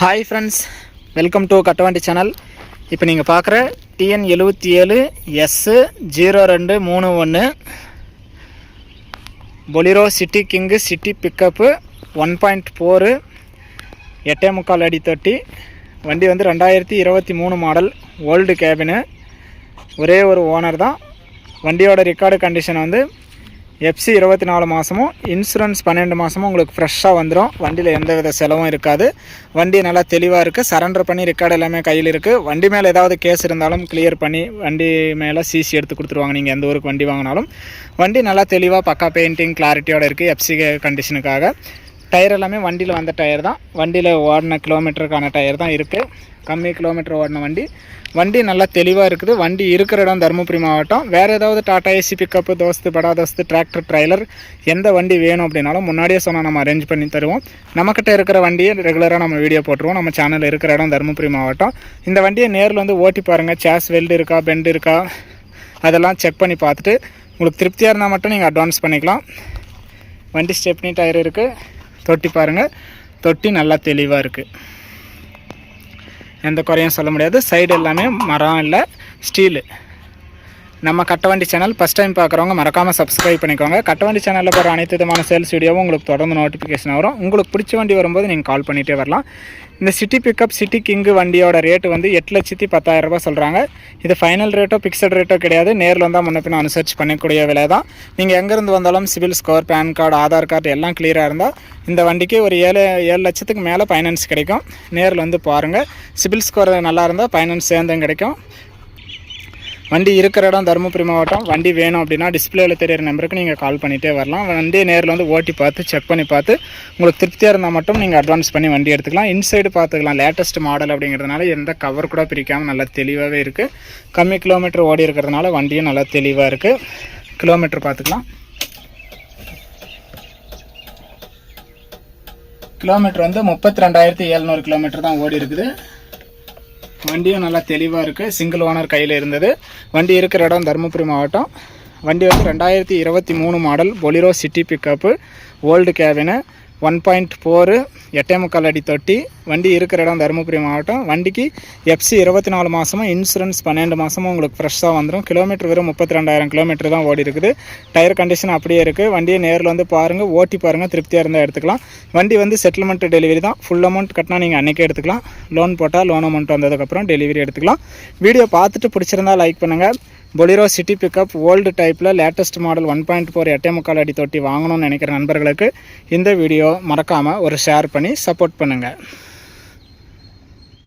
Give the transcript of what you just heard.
Hi friends welcome to Kattavandi channel இப்போ நீங்கள் பார்க்குற டிஎன் எழுபத்தி ஏழு எஸ்ஸு ஜீரோ ரெண்டு மூணு ஒன்று Bolero city king city pickup one point four எட்டே முக்கால் அடி தொட்டி. வண்டி வந்து ரெண்டாயிரத்தி இருபத்தி மூணு மாடல் ஓல்டு கேபினு ஒரே ஒரு ஓனர் தான். வண்டியோட ரெக்கார்டு கண்டிஷன் வந்து எஃப்சி இருபத்தி நாலு மாதமும் இன்சூரன்ஸ் பன்னெண்டு மாதமும் உங்களுக்கு ஃப்ரெஷ்ஷாக வந்துடும் வண்டியில் எந்த வித செலவும் இருக்காது. வண்டி நல்லா தெளிவாக இருக்குது சரண்டர் பண்ணி ரெக்கார்டு எல்லாமே கையில் இருக்குது வண்டி மேலே ஏதாவது கேஸ் இருந்தாலும் கிளியர் பண்ணி வண்டி மேலே சிசி எடுத்து கொடுத்துருவாங்க. நீங்கள் எந்த ஊருக்கு வண்டி வாங்கினாலும். வண்டி நல்லா தெளிவாக பக்கா பெயிண்டிங் கிளாரிட்டியோடு இருக்குது எஃப்சி கண்டிஷனுக்காக டயர் எல்லாமே வண்டியில் வந்த டயர் தான். வண்டியில் ஓடின கிலோமீட்டருக்கான டயர் தான் இருக்குது கம்மி கிலோமீட்டர் ஓடின வண்டி. வண்டி நல்லா தெளிவாக இருக்குது. வண்டி இருக்கிற இடம் தருமபுரி மாவட்டம். வேறு ஏதாவது டாடா ஏசி பிக்கப்பு தோஸ்து படா தோஸ்து டிராக்டர் ட்ரைலர் எந்த வண்டி வேணும் அப்படின்னாலும் முன்னாடியே சொன்னால் நம்ம அரேஞ்ச் பண்ணி தருவோம். நம்மக்கிட்ட இருக்கிற வண்டியை ரெகுலராக நம்ம வீடியோ போட்டுருவோம். நம்ம சேனலில் இருக்கிற இடம் தருமபுரி மாவட்டம். இந்த வண்டியை நேரில் வந்து ஓட்டி பாருங்கள் சேஸ் வெல்டு இருக்கா பெண்டு இருக்கா அதெல்லாம் செக் பண்ணி பார்த்துட்டு உங்களுக்கு திருப்தியாக இருந்தால் மட்டும் நீங்கள் அட்வான்ஸ் பண்ணிக்கலாம். வண்டி ஸ்டெப்னி டயர் இருக்குது தொட்டி பாருங்கள் தொட்டி நல்லா தெளிவாக இருக்குது எந்த குறையும் சொல்ல முடியாது. சைடு எல்லாமே மரம் இல்லை ஸ்டீலு நம்ம கட்டவண்டி சேனல் ஃபஸ்ட் டைம் பார்க்குறவங்க மறக்காமல் சப்ஸ்கிரைப் பண்ணிக்கோங்க. கட்டவண்டி சேனலில் போகிற அனைத்து விதமான சேல்ஸ் வீடியோவும் உங்களுக்கு தொடர்ந்து நோட்டிஃபிகேஷன் வரும். உங்களுக்கு பிடிச்ச வண்டி வரும்போது நீங்கள் கால் பண்ணிகிட்டே வரலாம். இந்த சிட்டி பிக்கப் சிட்டி கிங்கு வண்டியோட ரேட்டு வந்து எட்டு லட்சத்தி பத்தாயிரம் சொல்கிறாங்க இது ஃபைனல் ரேட்டோ பிக்சட் ரேட்டோ கிடையாது. நேரில் வந்தால் முன்ன பின்ன அனுசரிச்சு பண்ணக்கூடிய விலை தான் நீங்கள் எங்கேருந்து வந்தாலும் CIBIL score PAN card Aadhaar card எல்லாம் கிளியராக இருந்தால் இந்த வண்டிக்கு ஒரு ஏழு ஏழு லட்சத்துக்கு மேலே ஃபைனான்ஸ் கிடைக்கும். நேரில் வந்து பாருங்கள் சிவில் ஸ்கோர் நல்லா இருந்தால் ஃபைனான்ஸ் சேர்ந்தும் கிடைக்கும். வண்டி இருக்கிற இடம் தருமபுரி மாவட்டம். வண்டி வேணும் அப்படின்னா டிஸ்பிளேயில் தெரியிற நம்பருக்கு நீங்கள் கால் பண்ணிகிட்டே வரலாம். வண்டி நேரில் வந்து ஓட்டி பார்த்து செக் பண்ணி பார்த்து உங்களுக்கு திருப்தியாக இருந்தால் மட்டும் நீங்கள் அட்வான்ஸ் பண்ணி வண்டி எடுத்துக்கலாம். இன்சைடு பார்த்துக்கலாம். லேட்டஸ்ட் மாடல் அப்படிங்கிறதுனால எந்த கவர் கூட பிரிக்காமல் நல்லா தெளிவாகவே இருக்குது கம்மி கிலோமீட்டர் ஓடி இருக்கிறதுனால வண்டியும் நல்லா தெளிவாக இருக்குது கிலோமீட்டர் பார்த்துக்கலாம். கிலோமீட்டர் வந்து முப்பத்தி ரெண்டாயிரத்தி எழுநூறு கிலோமீட்டர் தான் ஓடி இருக்குது. வண்டியும் நல்லா தெளிவாக இருக்குது சிங்கிள் ஓனர் கையில் இருந்தது. வண்டி இருக்கிற இடம் தருமபுரி மாவட்டம். வண்டி வந்து ரெண்டாயிரத்தி இருபத்தி மூணு model Bolero city pickup old cabin one point four எட்டே முக்கால் அடி தொட்டி. வண்டி இருக்கிற இடம் தருமபுரி மாவட்டம். வண்டிக்கு எஃப்சி இருபத்தி நாலு மாதமும் இன்சூரன்ஸ் பன்னெண்டு மாதமும் உங்களுக்கு ஃப்ரெஷ்ஷாக வந்துடும் கிலோமீட்டர் வெறும் முப்பத்தி ரெண்டாயிரம் கிலோமீட்டர் தான் ஓடி இருக்குது. டயர் கண்டிஷன் அப்படியே இருக்குது வண்டியை நேரில் வந்து பாருங்கள் ஓட்டி பாருங்கள் திருப்தியாக இருந்தால் எடுத்துக்கலாம். வண்டி வந்து செட்டில்மெண்ட் டெலிவரி தான். ஃபுல் அமௌண்ட் கட்டினா நீங்கள் அன்றைக்கே எடுத்துக்கலாம். லோன் போட்டால் லோன் அமௌண்ட் வந்ததுக்கப்புறம் டெலிவரி எடுத்துக்கலாம். வீடியோ பார்த்துட்டு பிடிச்சிருந்தா லைக் பண்ணுங்கள் பொலிரோ சிட்டி பிக்கப் ஓல்டு டைப்பில் latest model one point four எட்டே முக்கால் அடி தொட்டி வாங்கணும்னு நினைக்கிற நண்பர்களுக்கு இந்த வீடியோ மறக்காமல் ஒரு ஷேர் பண்ணி சப்போர்ட் பண்ணுங்கள்